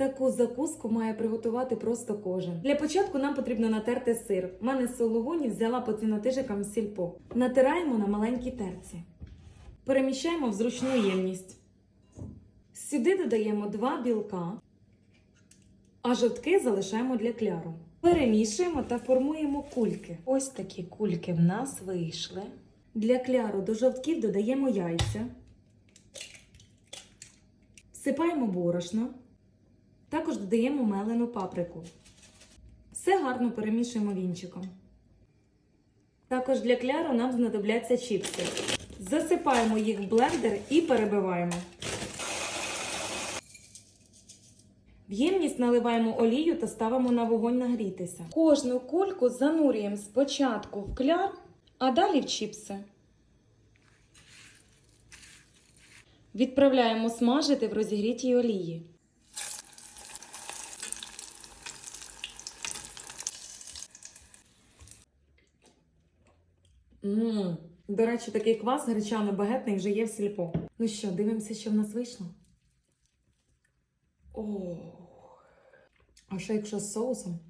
Таку закуску має приготувати просто кожен. Для початку нам потрібно натерти сир. У мене з сологуні взяла по цінотижикам сільпо. Натираємо на маленькій терці. Переміщаємо в зручну ємність. Сюди додаємо два білка, а жовтки залишаємо для кляру. Перемішуємо та формуємо кульки. Ось такі кульки в нас вийшли. Для кляру до жовтків додаємо яйця. Всипаємо борошно. Також додаємо мелену паприку. Все гарно перемішуємо вінчиком. Також для кляру нам знадобляться чіпси. Засипаємо їх в блендер і перебиваємо. В ємність наливаємо олію та ставимо на вогонь нагрітися. Кожну кульку занурюємо спочатку в кляр, а далі в чіпси. Відправляємо смажити в розігрітій олії. Ммм, до речі, такий квас гречано-багетний вже є в сільпо. Ну що, дивимося, що в нас вийшло? О, а ще якщо з соусом.